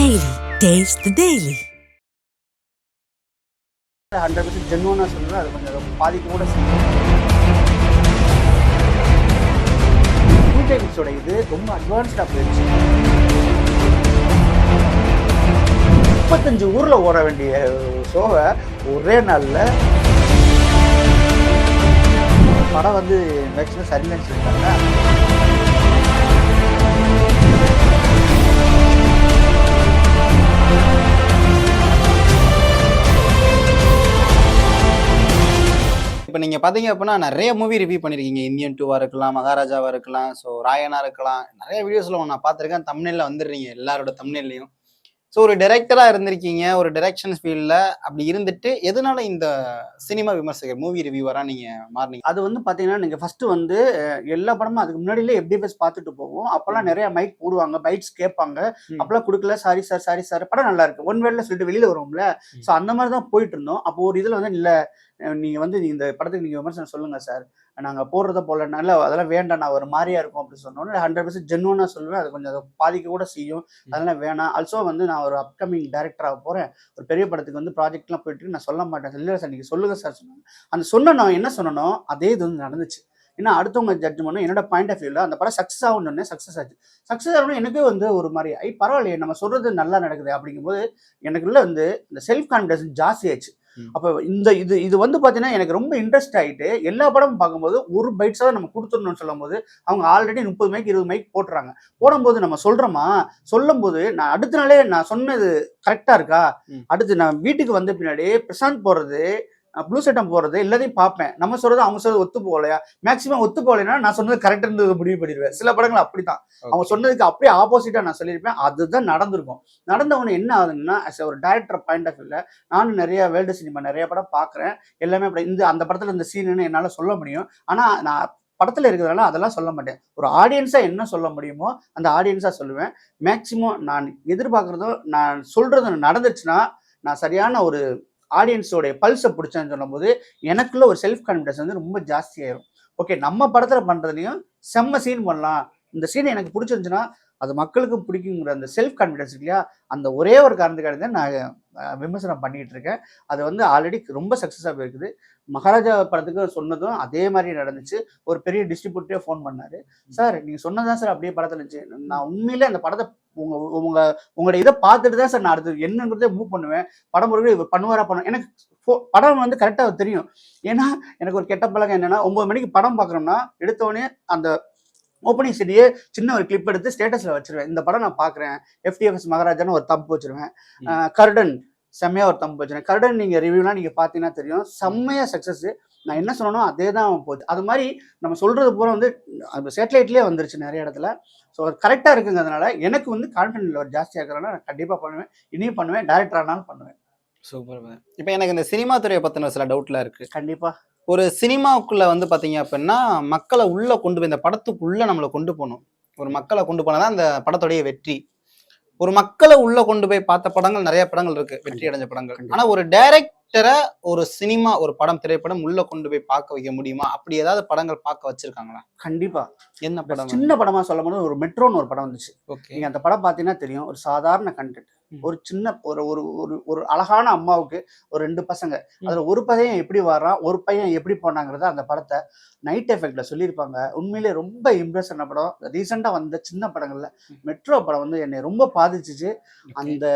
Daily taste daily hundred percent ஜென்வனாக சொல்லுவேன் அது கொஞ்சம் பாதிக்க கூட செய்யும் டெக்னிக்ஸோட இது ரொம்ப அட்வான்ஸ்டாக போயிடுச்சு. முப்பத்தஞ்சு ஊரில் ஓட வேண்டிய ஷோவை ஒரே நாளில் படம் வந்து மேக்ஸிமம் சரியில்லைன்னு சொல்லிட்டாங்க. இப்போ நீங்கள் பார்த்தீங்க அப்படின்னா நிறைய மூவி ரிவ்யூ பண்ணியிருக்கீங்க இந்தியன் டூவாக இருக்கலாம் மகாராஜாவாக இருக்கலாம் ஸோ ராயனா இருக்கலாம். நிறைய வீடியோஸில் நான் பார்த்துருக்கேன் தமிழ்ல வந்துடுறீங்க எல்லாரோட தமிழ்லையும் ஸோ ஒரு டைரக்டராக இருந்திருக்கீங்க ஒரு டைரக்ஷன் ஃபீல்டில் அப்படி இருந்துட்டு எதனால இந்த சினிமா விமர்சகர் மூவி ரிவ்யூவராக நீங்கள் மாறினீங்க? அது வந்து பார்த்தீங்கன்னா நீங்கள் ஃபஸ்ட்டு வந்து எல்லா படமும் அதுக்கு முன்னாடியிலே எஃப்டிஎஃப்எஸ் பார்த்துட்டு போவோம். அப்போல்லாம் நிறைய மைக் போடுவாங்க பைட்ஸ் கேட்பாங்க. அப்போல்லாம் கொடுக்கல சாரி சார் சாரி சார் படம் நல்லா இருக்கு. ஒன் வேர்டில் சொல்லிட்டு வெளியில் வருவோம்ல. ஸோ அந்த மாதிரி தான் போயிட்டு இருந்தோம். அப்போ ஒரு இதில் வந்து இல்லை நீங்கள் வந்து இந்த படத்துக்கு நீங்கள் விமர்சனம் சொல்லுங்கள் சார் நாங்கள் போடுறத போல நல்ல அதெல்லாம் வேண்டாம் நான் ஒரு மாதிரியா இருக்கும் அப்படின்னு சொன்னோன்னே ஹண்ட்ரட் பர்சன்ட் ஜென்வனாக சொல்லுவேன். அது கொஞ்சம் அதை பாதிக்க கூட செய்யும். அதெல்லாம் வேணாம். ஆல்சோ வந்து நான் ஒரு அப்கமிங் டேரக்டராக போகிறேன் ஒரு பெரிய படத்துக்கு வந்து ப்ராஜெக்ட்லாம் போயிட்டு நான் சொல்ல மாட்டேன். இல்லை சார் நீங்கள் சொல்லுங்க சார் சொன்னாங்க. அந்த சொன்ன நான் என்ன சொன்னனோ அதே இது வந்து நடந்துச்சு. ஏன்னா அடுத்தவங்க ஜட்ஜ் பண்ண என்னோட பாயிண்ட் ஆஃப் வியூவில் அந்த படம் சக்ஸஸ் ஆகணும்னு சக்ஸஸ் ஆச்சு. சக்ஸஸ் ஆகணும் எனக்கே வந்து ஒரு மாதிரி ஐ பரவாயில்லையே நம்ம சொல்றது நல்லா நடக்குது அப்படிங்கும்போது எனக்குள்ள வந்து இந்த செல்ஃப் கான்ஃபிடன்ஸ் ஜாஸ்தி ஆயிடுச்சு. ம். அப்போ இந்த இது இது வந்து பார்த்தீங்கன்னா எனக்கு ரொம்ப இன்ட்ரெஸ்ட் ஆகிட்டு எல்லா படமும் பார்க்கும்போது ஒரு பைட்ஸாக தான் நம்ம கொடுத்துடணும்னு சொல்லும்போது அவங்க ஆல்ரெடி முப்பது மைக் இருபது மைக் போட்டுறாங்க. போடும்போது நம்ம சொல்கிறோமா சொல்லும்போது நான் அடுத்த நாளே நான் சொன்னது கரெக்டாக இருக்கா. அடுத்து நான் வீட்டுக்கு வந்த பின்னாடி பிரசாந்த் போடுறது ப்ளூ சட்டம் போடுறது எல்லாத்தையும் பார்ப்பேன். நம்ம சொல்றது அவங்க சொல்றது ஒத்து போகலையா? மேக்ஸிமம் ஒத்து போகலைன்னா நான் சொன்னது கரெக்ட் இருந்து முடிவு பண்ணிடுவேன். சில படங்கள் அப்படிதான் அவங்க சொன்னதுக்கு அப்படியே ஆப்போசிட்டா நான் சொல்லியிருப்பேன். அதுதான் நடந்திருக்கும். நடந்தவன என்ன ஆகுதுன்னா ஒரு டைரக்டர் பாயிண்ட் ஆஃப் வியூல நானும் நிறைய வேர்ல்டு சினிமா நிறைய படம் பார்க்குறேன். எல்லாமே அப்படி இந்த அந்த படத்துல இந்த சீனுன்னு என்னால் சொல்ல முடியும். ஆனா நான் படத்துல இருக்கிறதுனால அதெல்லாம் சொல்ல மாட்டேன். ஒரு ஆடியன்ஸா என்ன சொல்ல முடியுமோ அந்த ஆடியன்ஸா சொல்லுவேன். மேக்சிமம் நான் எதிர்பார்க்கறதோ நான் சொல்றது நடந்துச்சுன்னா நான் சரியான ஒரு ஆடியன்ஸோடைய பல்ஸை பிடிச்சேன்னு சொல்லும்போது எனக்குள்ள ஒரு செல்ஃப் கான்ஃபிடன்ஸ் வந்து ரொம்ப ஜாஸ்தியாயிரும் ஓகே நம்ம படத்துல பண்றதுலையும் செம்ம சீன் பண்ணலாம். இந்த சீன் எனக்கு பிடிச்சிருந்துச்சுன்னா அது மக்களுக்கும் பிடிக்குங்கிற அந்த செல்ஃப் கான்ஃபிடன்ஸ் இல்லையா? அந்த ஒரே ஒரு காரணத்துக்காக தான் நான் விமர்சனம் பண்ணிட்டு இருக்கேன். அது வந்து ஆல்ரெடி ரொம்ப சக்ஸஸாக போயிருக்குது. மகாராஜா படத்துக்கு சொன்னதும் அதே மாதிரி நடந்துச்சு. ஒரு பெரிய டிஸ்ட்ரிபியூட்டரே ஃபோன் பண்ணாரு. சார் நீங்க சொன்னதான் சார் அப்படியே படத்துல இருந்துச்சு. நான் உண்மையிலே அந்த படத்தை உங்க உங்க உங்களோட இதை பார்த்துட்டு தான் சார் நான் அடுத்து என்னங்கிறதே மூவ் பண்ணுவேன். படம் ஒரு இவர் பண்ணுவாரா பண்ணும் எனக்கு படம் வந்து கரெக்டாக தெரியும். ஏன்னா எனக்கு ஒரு கெட்ட பழக்கம் என்னன்னா ஒன்பது மணிக்கு படம் பார்க்குறோம்னா எடுத்தோடனே அந்த ஓப்பனிங் செடியே சின்ன ஒரு கிளிப் எடுத்து ஸ்டேட்டஸ்ல வச்சிருவேன். இந்த படம் நான் பார்க்குறேன். எஃப்டிஎஃப்எஸ் மகாராஜான்னு ஒரு தம்பு வச்சிருவேன். கர்டன். செம்மையா ஒரு தம்பு வச்சிருக்கேன். கர்டன் நீங்க ரிவ்யூலாம் நீங்க பார்த்தீங்கன்னா தெரியும். செம்மையா சக்ஸஸ் நான் என்ன சொன்னனோ அதே தான் போச்சு. அது மாதிரி நம்ம சொல்றது பூரா வந்து அந்த சேட்டலைட்லேயே வந்துருச்சு நிறைய இடத்துல. ஸோ அது கரெக்டாக இருக்குங்கிறதுனால எனக்கு வந்து கான்ஃபிடென்ட் லெவல் ஜாஸ்தியாக இருக்கிறனால நான் கண்டிப்பாக பண்ணுவேன். இனியும் பண்ணுவேன். டேரக்டர் ஆனாலும் பண்ணுவேன். சூப்பர் இப்போ எனக்கு இந்த சினிமா துறையை பற்றின சில டவுட்லாம் இருக்கு. கண்டிப்பாக ஒரு சினிமாவுக்குள்ள வந்து பாத்தீங்க அப்படின்னா மக்களை உள்ள கொண்டு போய் இந்த படத்துக்குள்ள நம்மளை கொண்டு போகணும். ஒரு மக்களை கொண்டு போனதான் அந்த படத்துடைய வெற்றி. ஒரு மக்களை உள்ள கொண்டு போய் பார்த்த படங்கள் நிறைய படங்கள் இருக்கு வெற்றி அடைஞ்ச படங்கள். ஆனா ஒரு டைரக்டரை ஒரு சினிமா ஒரு படம் திரைப்படம் உள்ள கொண்டு போய் பார்க்க வைக்க முடியுமா? அப்படி ஏதாவது படங்கள் பார்க்க வச்சிருக்காங்களா? கண்டிப்பாக என்ன படம்? சின்ன படமாக சொல்லும் போது ஒரு மெட்ரோன்னு ஒரு படம் வந்துச்சு. ஓகே. நீங்க அந்த படம் பார்த்தீங்கன்னா தெரியும் ஒரு சாதாரண கண்டென்ட். ஒரு சின்ன ஒரு ஒரு ஒரு ஒரு அழகான அம்மாவுக்கு ஒரு ரெண்டு பசங்க. அதுல ஒரு பையன் எப்படி வர்றான் ஒரு பையன் எப்படி போனாங்கிறத அந்த படத்தை நைட் எஃபெக்ட்ல சொல்லியிருப்பாங்க. உண்மையிலே ரொம்ப இம்ப்ரெஸ் பண்ண படம். ரீசெண்டா வந்த சின்ன படங்கள்ல மெட்ரோ படம் வந்து என்னை ரொம்ப பாதிச்சுச்சு. அந்த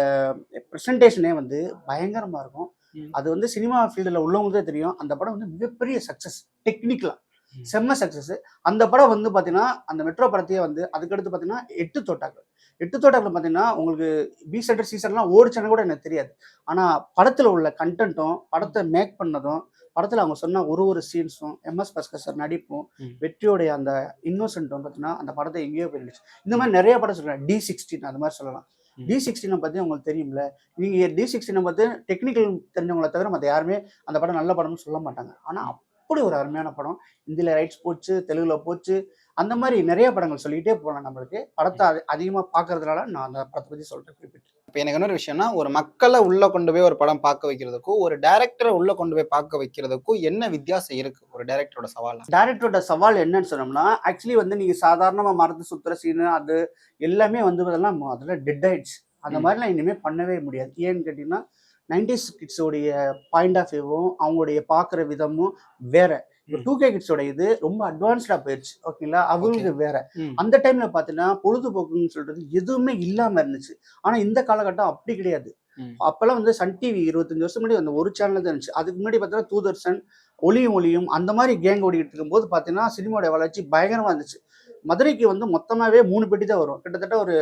ப்ரெசன்டேஷனே வந்து பயங்கரமா இருக்கும். அது வந்து சினிமா ஃபீல்டில் உள்ளவங்களுக்கே தெரியும். அந்த படம் வந்து மிகப்பெரிய சக்சஸ் டெக்னிக்கலா ம். செம்ம சக்சஸ் அந்த படம் வந்து பாத்தீங்கன்னா அந்த மெட்ரோ படத்தையே வந்து அதுக்கடுத்து பாத்தீங்கன்னா எட்டு தோட்டாக்கள். எட்டு தோட்டாக்கள் பாத்தீங்கன்னா உங்களுக்கு பி செட்டர் சீசன்லாம் ஓடிச்சானு கூட எனக்கு தெரியாது. ஆனா படத்துல உள்ள கண்டென்ட்டும் படத்தை மேக் பண்ணதும் படத்துல அவங்க சொன்ன ஒரு ஒரு சீன்ஸும் எம்எஸ் பஸ்கர் சார் நடிப்பும். வெற்றியோடைய அந்த இன்னோசென்ட்டும் பார்த்தீங்கன்னா அந்த படத்தை எங்கேயோ போயிருந்துச்சு இந்த மாதிரி நிறைய படம் சொல்றேன் டி சிக்ஸ்டீன் அது மாதிரி சொல்லலாம். டி சிக்ஸ்டீனை பத்தி உங்களுக்கு தெரியும்ல. நீங்க டி சிக்ஸ்டீனை பற்றி டெக்னிக்கல் தெரிஞ்சவங்களை தவிர மற்ற யாருமே அந்த படம் நல்ல படம்னு சொல்ல மாட்டாங்க. ஆனா அப்படி ஒரு அருமையான படம். இந்தியில் ரைட்ஸ் போச்சு தெலுங்குல போச்சு அந்த மாதிரி நிறைய படங்கள் சொல்லிக்கிட்டே போகலாம் நம்மளுக்கு. படத்தை அதி- அதிகமா பார்க்கறதுனால நான் அந்த படத்தை பத்தி சொல்றேன் குறிப்பிட்டு. இப்போ எனக்கு இன்னொரு விஷயம்னா ஒரு மக்களை உள்ள கொண்டு போய் ஒரு படம் பார்க்க வைக்கிறதுக்கும் ஒரு டைரக்டரை உள்ள கொண்டு போய் பார்க்க வைக்கிறதுக்கும் என்ன வித்தியாசம் இருக்கு? ஒரு டைரக்டரோட சவாலா டேரக்டரோட சவால் என்னன்னு சொன்னோம்னா ஆக்சுவலி வந்து நீங்க சாதாரணமா மரத்து சுத்துற சீனு அது எல்லாமே வந்து அதெல்லாம் அதெல்லாம் டெட் ஆயிடுச்சு. அந்த. மாதிரிலாம் இனிமேல் பண்ணவே முடியாது. ஏன்னு கேட்டிங்கன்னா நைன்டிஸ் கிட்ஸோடைய பாயிண்ட் ஆஃப் வியூவும் அவங்களுடைய பார்க்குற விதமும் வேற. இப்போ. டூ கே கிட்ஸோட இது ரொம்ப அட்வான்ஸ்டாக போயிடுச்சு ஓகேங்களா அவங்களுக்கு வேற. அந்த டைம்ல பார்த்தீங்கன்னா பொழுதுபோக்குன்னு சொல்றது எதுவுமே இல்லாம இருந்துச்சு. ஆனா இந்த காலகட்டம் அப்படி கிடையாது. அப்பெல்லாம் வந்து சன் டிவி இருபத்தஞ்சு வருஷம் முன்னாடி அந்த ஒரு சேனல் தான் இருந்துச்சு. அதுக்கு முன்னாடி பார்த்தீங்கன்னா தூதர்சன் ஒளியும் ஒளியும் அந்த மாதிரி கேங் ஓடிக்கிட்டு இருக்கும்போது பார்த்தீங்கன்னா சினிமாவோட வளர்ச்சி பயங்கரமா இருந்துச்சு. மதுரைக்கு வந்து மொத்தமாவே மூணு பெட்டி தான் வரும். கிட்டத்தட்ட ஒரு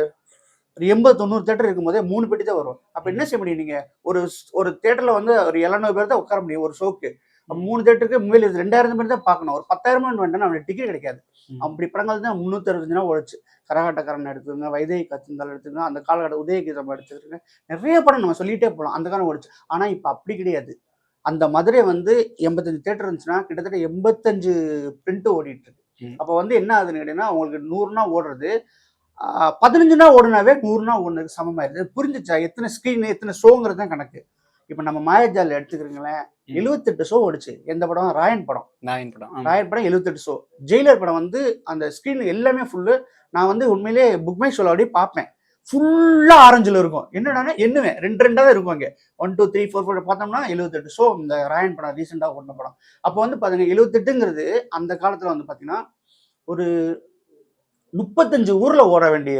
ஒரு எண்பது தொண்ணூறு தேட்டர் இருக்கும்போதே மூணு பெட்டி தான் வரும். அப்ப என்ன செய்ய முடியும் நீங்க? ஒரு ஒரு தேட்டர்ல வந்து ஒரு எழுநூறு பேர் தான் உட்கார முடியும் ஒரு ஷோக்கு மூணு தேட்டருக்கு மூவில ரெண்டாயிரம் பேர் தான் பார்க்கணும். ஒரு பத்தாயிரம் வேண்டாம். அவனுக்கு டிக்கெட் கிடைக்காது. அப்படி படங்கள் தான் முந்நூற்றி அறுபத்தஞ்சு நாள் ஓடிச்சு. கரகாட்டக்காரன் எடுத்துக்கோங்க வைதேகி கத்துந்தால் எடுத்துக்கோங்க அந்த காலகட்ட உதயகீதம் எடுத்துக்கோங்க நிறைய படம் நம்ம சொல்லிட்டே போகலாம் அந்த காலம் ஓடிச்சு. ஆனா இப்போ அப்படி கிடையாது. அந்த மதுரை வந்து எண்பத்தஞ்சு தேட்டர் இருந்துச்சுன்னா கிட்டத்தட்ட எண்பத்தஞ்சு பிரிண்ட் ஓடிட்டு இருக்கு. அப்போ வந்து என்ன ஆகுதுன்னு கேட்டீங்கன்னா உங்களுக்கு நூறுனா ஓடுறது. ஆஹ், பதினஞ்சு நாள் ஓடுனாவே நூறுனா ஓடுனதுக்கு சமமாயிருது புரிஞ்சுச்சா? எத்தனை ஸ்க்ரீன் எத்தனை ஷோங்கிறது தான் கணக்கு. இப்போ நம்ம மாயாஜால் எடுத்துக்கிறீங்களேன். எழுபத்தெட்டு ஷோ ஓடுச்சு. எந்த படம்? ராயன் படம். நாயின் படம். ராயன் படம் எழுபத்தெட்டு ஷோ ஜெயிலர் படம் வந்து அந்த ஸ்க்ரீன் எல்லாமே ஃபுல்லு நான் வந்து உண்மையிலே புக் மை ஷோல அப்படியே பார்ப்பேன். ஃபுல்லா ஆரஞ்சில் இருக்கும். என்னடானா எண்ணுவேன். ரெண்டு ரெண்டா தான் இருக்கும் அங்கே. One two three four four பார்த்தோம்னா எழுபத்தெட்டு ஷோ இந்த ராயன் படம் ரீசெண்டாக ஓடின படம். அப்போ வந்து பாருங்க எழுபத்தெட்டுங்கிறது அந்த காலத்துல வந்து பாத்தீங்கன்னா ஒரு முப்பத்தஞ்சு ஊர்ல ஓட வேண்டிய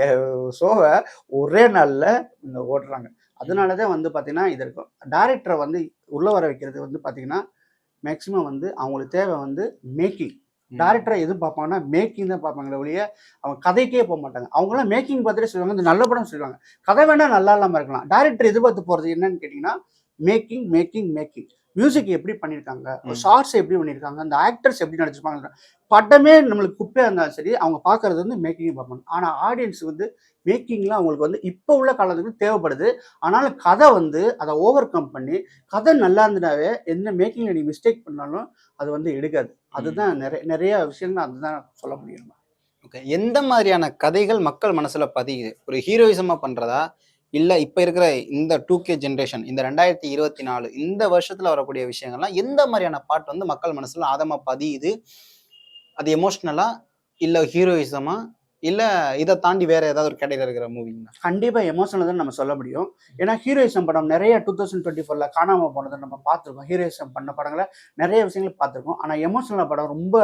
ஷோவை ஒரே நாள்ல இங்க ஓடுறாங்க அதனாலதான் வந்து பாத்தீங்கன்னா இது இருக்கும். டைரக்டரை வந்து உள்ள வர வைக்கிறது வந்து பாத்தீங்கன்னா மேக்சிமம் வந்து அவங்களுக்கு தேவை வந்து மேக்கிங். டேரக்டரை எது பார்ப்பாங்கன்னா மேக்கிங் தான் பார்ப்பாங்களே ஒழிய அவங்க கதைக்கே போக மாட்டாங்க. அவங்களாம் மேக்கிங் பார்த்துட்டு சொல்லுவாங்க இந்த நல்ல படம் சொல்லுவாங்க. கதை வேணா நல்லா இல்லாமல் இருக்கலாம். டேரக்டர் எதிர்பார்த்து போகிறது என்னன்னு கேட்டிங்கன்னா மேக்கிங் மேக்கிங் மேக்கிங் மியூசிக் எப்படி பண்ணியிருக்காங்க. ஷார்ட்ஸ் எப்படி பண்ணியிருக்காங்க அந்த ஆக்டர்ஸ் எப்படி நடிச்சிருப்பாங்க படமே நம்மளுக்கு குப்பையாக இருந்தாலும் சரி அவங்க பார்க்கறது வந்து மேக்கிங் பார்ப்பாங்க. ஆனால் ஆடியன்ஸ் வந்து மேக்கிங்லாம் அவங்களுக்கு வந்து இப்போ உள்ள காலத்துக்கு தேவைப்படுது. ஆனாலும் கதை வந்து அதை ஓவர் கம் பண்ணி கதை நல்லா இருந்தனாவே என்ன மேக்கிங்கில் நீ மிஸ்டேக் பண்ணாலும் அது வந்து எடுக்காது. அதுதான் நிறைய நிறைய விஷயங்கள் அதுதான் சொல்ல முடியும். ஓகே எந்த மாதிரியான கதைகள் மக்கள் மனசுல பதியுது? ஒரு ஹீரோயிசமா பண்றதா? இல்ல இப்ப இருக்கிற இந்த டூ கே ஜென்ரேஷன் இந்த ரெண்டாயிரத்தி இருபத்தி நாலு இந்த வருஷத்துல வரக்கூடிய விஷயங்கள்லாம் எந்த மாதிரியான பாட்டு வந்து மக்கள் மனசுல ஆதமா பதியுது? அது எமோஷ்னலா இல்ல ஹீரோயிசமா இல்ல இதை தாண்டி வேற ஏதாவது ஒரு கேட்டகரி இருக்கிற மூவிங்களா கண்டிப்பா எமோஷனல் தான் நம்ம சொல்ல முடியும். ஏன்னா ஹீரோயிசம் படம் நிறைய டூ தௌசண்ட் டுவெண்ட்டி ஃபோர்ல காணாம போனதை நம்ம பார்த்துருக்கோம். ஹீரோயிசம் பண்ண படங்களை நிறைய விஷயங்கள் பார்த்துருக்கோம். ஆனா எமோஷனல் படம் ரொம்ப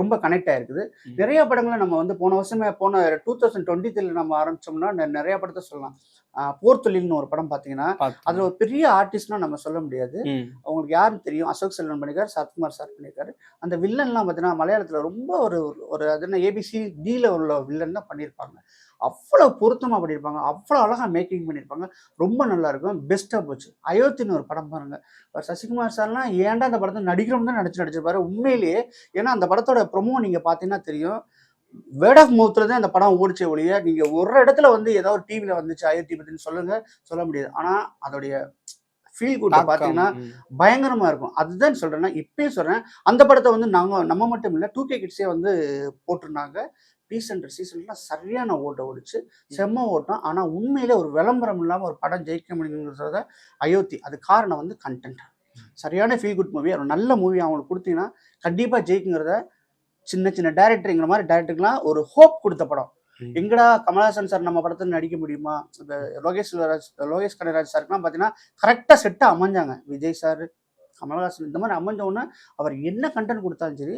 ரொம்ப கனெக்ட் ஆயிருக்குது. நிறைய படங்களை நம்ம வந்து போன வருஷமே போன டூ தௌசண்ட் டுவெண்ட்டி த்ரீல நம்ம ஆரம்பிச்சோம்னா நிறைய படத்தை சொல்லலாம். ஆஹ் போர் தொழில்னு ஒரு படம் பார்த்தீங்கன்னா அதுல ஒரு பெரிய ஆர்டிஸ்ட்னா நம்ம சொல்ல முடியாது. அவங்களுக்கு யாருன்னு தெரியும். அசோக் செல்வன் பண்ணியிருக்காரு சரத்குமார் சார் பண்ணியிருக்காரு. அந்த வில்லன்லாம் பார்த்தீங்கன்னா மலையாளத்தில் ரொம்ப ஒரு ஒரு அது என்ன ஏபிசி டியில் உள்ள வில்லன் தான் பண்ணியிருப்பாங்க. அவ்வளோ பொருத்தமாக பண்ணியிருப்பாங்க. அவ்வளோ அழகாக மேக்கிங் பண்ணியிருப்பாங்க. ரொம்ப நல்லா இருக்கும். பெஸ்ட்டாக போச்சு. அயோத்தின்னு ஒரு படம் பாருங்க. அவர் சசிகுமார் சார்லாம் ஏன்டா அந்த படத்தை நடிக்கிறோம் தான் நடிச்சு நடிச்சிருப்பாரு உண்மையிலேயே ஏன்னா அந்த படத்தோட ப்ரொமோ நீங்கள் பார்த்தீங்கன்னா தெரியும். வேர்ட் ஆஃப் மவுத்தில் தான் அந்த படம் ஓடிச்சே ஒழிய நீங்கள் ஒரு இடத்துல வந்து ஏதோ ஒரு டிவியில் வந்துச்சு அயோத்தி பற்றின்னு சொல்லுங்க சொல்ல முடியாது. ஆனால் அதோடைய ஃபீல் குட் பார்த்தீங்கன்னா ம், பயங்கரமா இருக்கும். அதுதான் சொல்றேன்னா இப்பயும் சொல்றேன் அந்த படத்தை வந்து நாங்க நம்ம மட்டும் இல்ல டூ கே கிட்ஸே வந்து போட்டிருந்தாங்க. ரீசெண்ட் சீசன்லாம் சரியான ஓட்ட ஓடிச்சு. செம்ம ஓட்டம். ஆனா உண்மையில ஒரு விளம்பரம் இல்லாம ஒரு படம் ஜெயிக்க முடியுங்கிறத அயோத்தி அது காரணம் வந்து கண்டென்ட் சரியான ஃபீல் குட் மூவி ஒரு நல்ல மூவி அவங்களுக்கு கொடுத்தீங்கன்னா கண்டிப்பா ஜெயிக்குங்கிறத சின்ன சின்ன டேரக்டருங்கிற மாதிரி டேரக்டருக்குலாம் ஒரு ஹோப் கொடுத்த படம். எங்கடா கமலஹாசன் சார் நம்ம படத்துல நடிக்க முடியுமா? இந்த லோகேஷ் சிவராஜ் லோகேஷ் கனராஜ் சாருக்குலாம் பார்த்தீங்கன்னா கரெக்டாக செட்டாக அமைஞ்சாங்க. விஜய் சார் கமலஹாசன் இந்த மாதிரி அமைஞ்ச உடனே அவர் என்ன கண்டென்ட் கொடுத்தாலும் சரி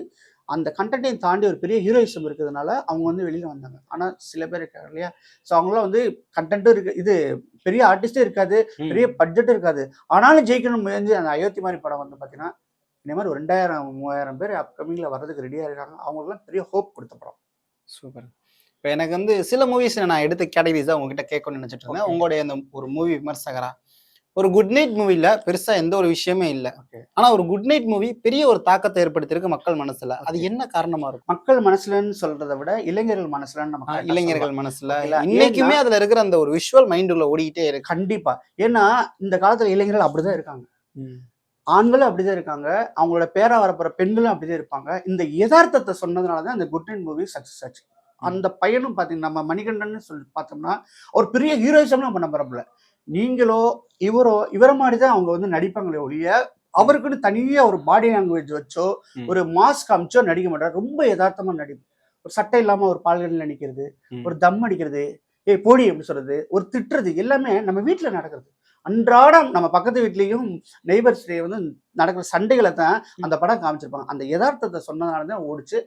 அந்த கண்டென்ட்டையும் தாண்டி ஒரு பெரிய ஹீரோயிசம் இருக்கிறதுனால அவங்க வந்து வெளியில வந்தாங்க. ஆனால் சில பேர் இருக்காங்க இல்லையா? ஸோ அவங்களாம் வந்து கண்டென்ட்டும் இருக்கு இது பெரிய ஆர்டிஸ்டும் இருக்காது. பெரிய பட்ஜெட்டும் இருக்காது. ஆனாலும் ஜெயிக்கணும் முயற்சி அந்த அயோத்தி மாதிரி படம் வந்து பார்த்தீங்கன்னா இந்த மாதிரி ஒரு ரெண்டாயிரம் மூவாயிரம் பேர் அப்கமிங்கில் வர்றதுக்கு ரெடியாக இருக்காங்க. அவங்களுக்குலாம் பெரிய ஹோப் கொடுத்த படம். சூப்பர் இப்போ எனக்கு வந்து சில மூவிஸ் நான் எடுத்த கேட்டகரிஸ் தான் உங்ககிட்ட கேட்கணும்னு நினைச்சிட்டு இருந்தேன். உங்களுடைய அந்த ஒரு மூவி விமர்சகரா? ஒரு குட் நைட் மூவில பெருசா எந்த ஒரு விஷயமே இல்ல. Okay. ஆனா ஒரு குட் நைட் மூவி பெரிய ஒரு தாக்கத்தை ஏற்படுத்தியிருக்கு மக்கள் மனசுல. அது என்ன காரணமா இருக்கும்? மக்கள் மனசுலன்னு சொல்றதை விட இளைஞர்கள் மனசுலன்னு நம்ம இளைஞர்கள் மனசுல. ஓகேங்களா? இன்னைக்குமே அதுல இருக்கிற அந்த ஒரு விஷுவல் மைண்டுக்குள்ள ஓடிக்கிட்டே இருக்கு. கண்டிப்பா. ஏன்னா இந்த காலத்துல இளைஞர்கள் அப்படிதான் இருக்காங்க. ஆண்களும் அப்படிதான் இருக்காங்க. அவங்களோட பேரா வரப்போற பெண்களும் அப்படிதான் இருப்பாங்க. இந்த யதார்த்தத்தை சொன்னதுனாலதான் இந்த குட் நைட் மூவி சக்சஸ் ஆச்சு. அந்த பையனும் பாத்தீங்கன்னா நம்ம மணிகண்டன் சொல்லி பார்த்தோம்னா ஒரு பெரிய ஹீரோயிசம்லாம் பண்ண பரப்பல நீங்களோ இவரோ இவர மாதிரி தான் அவங்க வந்து நடிப்பாங்களே ஒழிய அவருக்குன்னு தனியா ஒரு பாடி லாங்குவேஜ் வச்சோ. ஒரு மாஸ்க் அமைச்சோ நடிக்க மாட்டார். ரொம்ப யதார்த்தமா நடிப்பு ஒரு சட்டை இல்லாம ஒரு பால்கனில நிக்கிறது ம். ஒரு தம் அடிக்கிறது ஏய் போடி அப்படி சொல்றது ஒரு திட்டுறது எல்லாமே நம்ம வீட்டுல நடக்கிறது. அன்றாடம் நம்ம பக்கத்து வீட்லயும் நெய்பர்ஸ்லேயே வந்து நடக்கிற சண்டைகளை தான் அந்த படம் காமிச்சிருப்பாங்க. அந்த யதார்த்தத்தை சொன்னதுனால தான் ஓடிச்சு.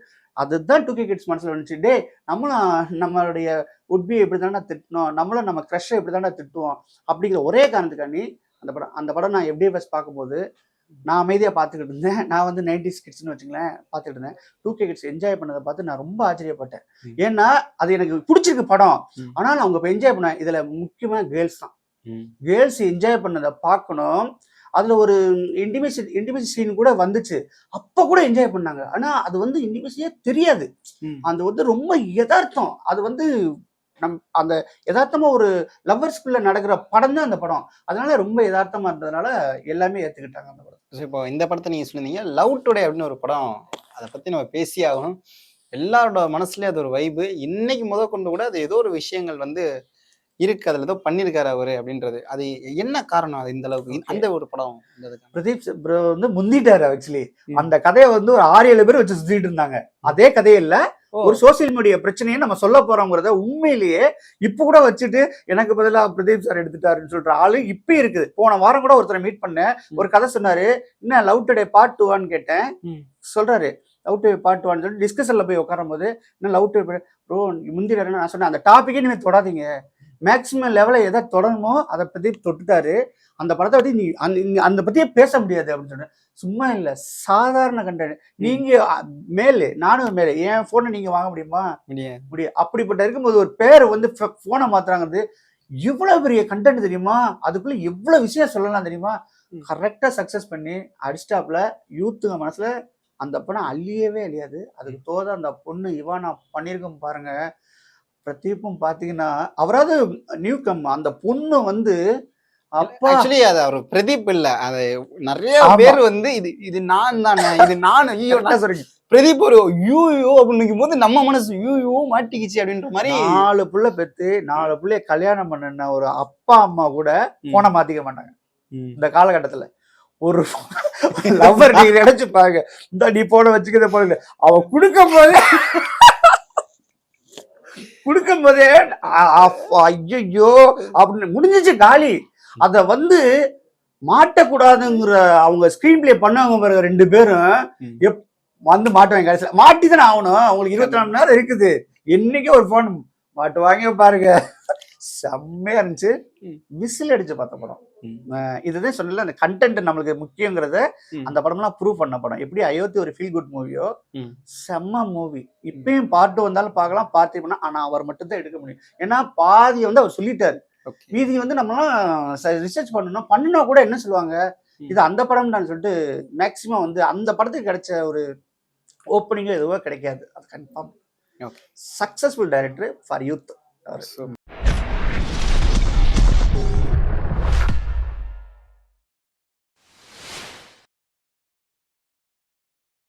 அதுதான் டூ கே கிட்ஸ் மனசுல வந்துச்சு. டே நம்மளும் நம்மளுடைய உட்பி எப்படி தானே திட்டணும்? நம்மளும் நம்ம க்ரஷை எப்படி தானே திட்டுவோம்? அப்படிங்கிற ஒரே காரணத்துக்காண்டி அந்த படம் அந்த படம் நான் எப்படி ஃபஸ்ட் பார்க்கும்போது நான் அமைதியாக பார்த்துக்கிட்டு இருந்தேன். நான் வந்து நைன்டிஸ் கிட்ஸ்னு வச்சுங்களேன் பார்த்துட்டு இருந்தேன். டூ கே கிட்ஸ் என்ஜாய் பண்ணதை பார்த்து நான் ரொம்ப ஆச்சரியப்பட்டேன். ஏன்னா அது எனக்கு பிடிச்சிருக்கு படம். ஆனால் அவங்க இப்போ என்ஜாய் பண்ண இதில் முக்கியமாக கேர்ள்ஸ் தான். கேர்ள்ஸ் என்ஜாய் பண்ணதை பார்க்கணும். அதுல ஒரு இன்டிமேசி இன்டிமேசி சீன் கூட வந்துச்சு. அப்ப கூட என்ஜாய் பண்ணாங்க. ஆனா அது வந்து இன்டிமேசியே தெரியாது. அது வந்து ரொம்ப யதார்த்தம். அது வந்து நம் அந்த யதார்த்தமா ஒரு லவ்வர்ஸ்குள்ள நடக்கிற படம் தான் அந்த படம். அதனால ரொம்ப யதார்த்தமா இருந்ததுனால எல்லாமே ஏத்துக்கிட்டாங்க அந்த படம். ஸோ இப்போ இந்த படத்தை நீங்க சொன்னீங்க லவ் டுடே அப்படின்னு ஒரு படம். அதை பத்தி நம்ம பேசி ஆகணும். எல்லாரோட மனசுலயும் அது ஒரு வைபு இன்னைக்கு முத கொண்டு கூட அது ஏதோ ஒரு விஷயங்கள் வந்து இருக்கு. அதுல ஏதோ பண்ணிருக்காரு அவரு அப்படின்றது. அது என்ன காரணம் அது இந்த அளவுக்கு. அந்த ஒரு படம் பிரதீப் ப்ரோ வந்து முந்திட்டாரு ஆக்சுவலி. அந்த கதையை வந்து ஒரு ஆறு ஏழு பேர் வச்சு சுத்திட்டு இருந்தாங்க. அதே கதையே இல்ல. ஒரு சோசியல் மீடியா பிரச்சனையை நம்ம சொல்ல போறோங்கிறத உண்மையிலேயே இப்ப கூட வச்சுட்டு எனக்கு பதிலா பிரதீப் சார் எடுத்துட்டாருன்னு சொல்ற ஆளு இப்ப இருக்குது. போன வாரம் கூட ஒருத்தரை மீட் பண்ணேன். ஒரு கதை சொன்னாரு. என்ன லவ் டுடே பார்ட் டூவான்னு கேட்டேன். சொல்றாரு. லவ் டுடே பார்ட் டூவான்னு சொல்லி டிஸ்கஷன்ல போய் உட்காரும் போது என்ன லவ் டுடே ப்ரோ முந்திராருன்னு நான் சொன்னேன். அந்த டாபிக்கே நீங்க தொடாதீங்க. மேக்ஸிமம் லெவலில் எதை தொடணுமோ அதை பத்தி தொட்டுட்டாரு. அந்த படத்தை பத்தி நீ அந்த அந்த பத்தியே பேச முடியாது அப்படின்னு சொன்னேன் சும்மா இல்ல சாதாரண கண்டென்ட் நீங்க அ, மேலு நானும் மேலு. என் போனை நீங்க வாங்க முடியுமா? முடியும் அப்படிப்பட்ட இருக்கும்போது ஒரு பேர் வந்து போனை மாத்துறாங்கிறது இவ்வளவு பெரிய கண்டென்ட் தெரியுமா? அதுக்குள்ள எவ்வளவு விஷயம் சொல்லலாம் தெரியுமா? ம். கரெக்டா சக்சஸ் பண்ணி அடிஸ்டாப்ல யூத்துங்க மனசுல அந்த படம் அழியவே அழியாது. அதுக்கு தோத அந்த பொண்ணு இவானா பண்ணியிருக்கோம் பாருங்க. பிரதீப்பும் பாத்தீங்கன்னா அவராவது நியூ கம் அந்த பொண்ணு வந்து அப்பா ஆக்சுவலி அது அவர் பிரதீப் இல்ல. அது நிறைய. பேர் வந்து இது இது நான் தானே. இது நான் ஐயோ என்ன சொல்றீங்க பிரதீப் ஒரு யூ யூ போது நம்ம மனசு யூ யூ மாட்டிக்கிச்சு அப்படின்ற மாதிரி நாலு புள்ள பெத்து நாலு புள்ளைய கல்யாணம் பண்ண ஒரு அப்பா அம்மா கூட. போனை மாத்திக்க மாட்டாங்க. இந்த காலகட்டத்துல. ஒரு லவ்வர் நீங்க நினைச்சு பாருங்க. இந்த நீ போன வச்சுக்கிறத போல அவ கொடுக்கும் போதே கொடுக்கும் போதே ஐயோ அப்படின்னு முடிஞ்சிச்சு காலி. அத வந்து மாட்டக்கூடாதுங்கிற அவங்க ஸ்கிரீன் பிளே பண்ணவங்க பாருங்க ரெண்டு பேரும். எப் வந்து மாட்டுவாங்க கடைசியில். மாட்டி தானே ஆகணும். அவங்களுக்கு இருபத்தி நாலு மணி நேரம் இருக்குது. என்னைக்கே ஒரு ஃபோன் மாட்டு வாங்க பாருங்க. செம்மையா இருந்துச்சு. விசில் அடிச்சு பார்த்த படம். இதுதான் சொன்னல அந்த கண்டென்ட் நம்மளுக்கு முக்கியங்கிறத. அந்த படம்லாம் ப்ரூவ் பண்ண படம். எப்படி அயோத்தி ஒரு ஃபீல் குட் மூவியோ. செம்ம மூவி இப்பயும் பாட்டு வந்தாலும் பார்க்கலாம் பார்த்து பண்ணா ஆனா அவர் மட்டும் தான் எடுக்க முடியும். ஏன்னா பாதி வந்து அவர் சொல்லிட்டாரு. மீதி வந்து நம்மளாம் ரிசர்ச் பண்ணணும். பண்ணினா கூட என்ன சொல்லுவாங்க. இது அந்த படம் சொல்லிட்டு மேக்சிமம் வந்து அந்த படத்துக்கு கிடைச்ச ஒரு ஓப்பனிங்கோ எதுவோ கிடைக்காது. அது confirm. Successful director for youth